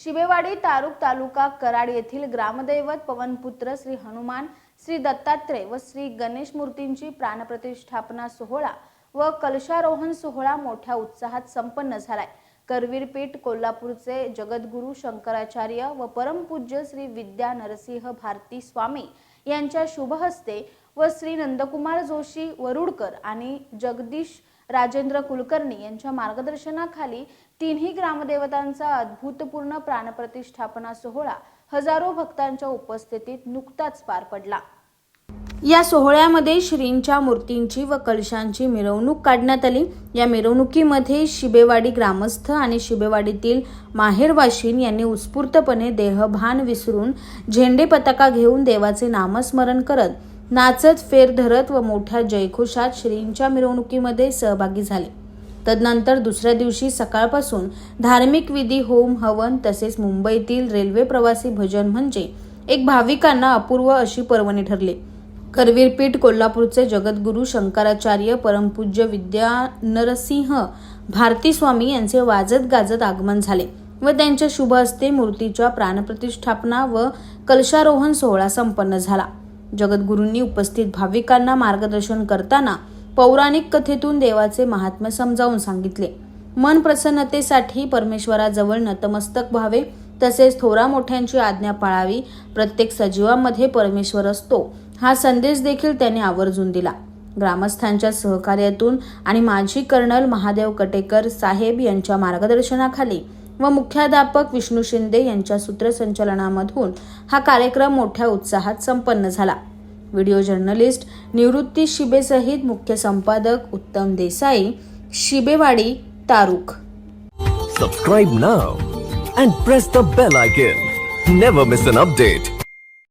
शिबेवाडी तारुक तालुका कराड येथील ग्रामदैवत पवनपुत्र श्री हनुमान श्री दत्तात्रय व श्री गणेश मूर्तींची प्राणप्रतिष्ठापना सोहळा व कलशारोहण सोहळा मोठ्या उत्साहात संपन्न झालाय. करवीरपीठ कोल्हापूरचे जगद्गुरू शंकराचार्य व परमपूज्य श्री विद्या नरसिंह भारती स्वामी यांच्या शुभहस्ते व श्री नंदकुमार जोशी वरुडकर आणि जगदीश राजेंद्र कुलकर्णी यांच्या मार्गदर्शनाखाली तिन्ही ग्रामदेवतांचा अद्भुतपूर्ण प्राणप्रतिष्ठापना सोहळा हजारो भक्तांच्या उपस्थितीत नुकताच पार पडला. या सोहळ्यामध्ये श्रींच्या मूर्तींची व कलशांची मिरवणूक काढण्यात आली. या मिरवणुकीमध्ये शिबेवाडी ग्रामस्थ आणि शिबेवाडीतील माहेरवाशीन यांनी उत्स्फूर्तपणे देहभान विसरून झेंडे पताका घेऊन देवाचे नामस्मरण करत नाचत फेर धरत व मोठ्या जयघोषात श्रींच्या मिरवणुकीमध्ये सहभागी झाले. तदनंतर दुसऱ्या दिवशी सकाळपासून धार्मिक विधी होम हवन तसेच मुंबईतील रेल्वे प्रवासी भजन म्हणजे एक भाविकांना अपूर्व अशी पर्वणी ठरले. करवीरपीठ कोल्हापूरचे जगद्गुरू शंकराचार्य परमपूज्य विद्या नरसिंह भारती स्वामी यांचे वाजत गाजत आगमन झाले व त्यांच्या शुभ हस्ते मूर्तीच्या प्राणप्रतिष्ठापना व कलशारोहण सोहळा संपन्न झाला. जगद्गुरूंनी उपस्थित भाविकांना मार्गदर्शन करताना पौराणिक कथेतून देवाचे महात्म्य समजावून सांगितले. मन प्रसन्नतेसाठी परमेश्वराजवळ नतमस्तक व्हावे तसेच थोरा मोठ्यांची आज्ञा पाळावी प्रत्येक सजीवामध्ये परमेश्वर असतो हा संदेश देखील त्याने आवर्जून दिला. ग्रामस्थांच्या सहकार्यातून आणि माजी कर्नल महादेव कटेकर साहेब यांच्या मार्गदर्शनाखाली व मुख्याध्यापक विष्णू शिंदे यांच्या सूत्रसंचलनामधून हा कार्यक्रम मोठ्या उत्साहात संपन्न झाला. व्हिडिओ जर्नलिस्ट निवृत्ती शिबेसहित मुख्य संपादक Uttam Desai Shibewadi तारुख subscribe now and press the bell icon never miss an update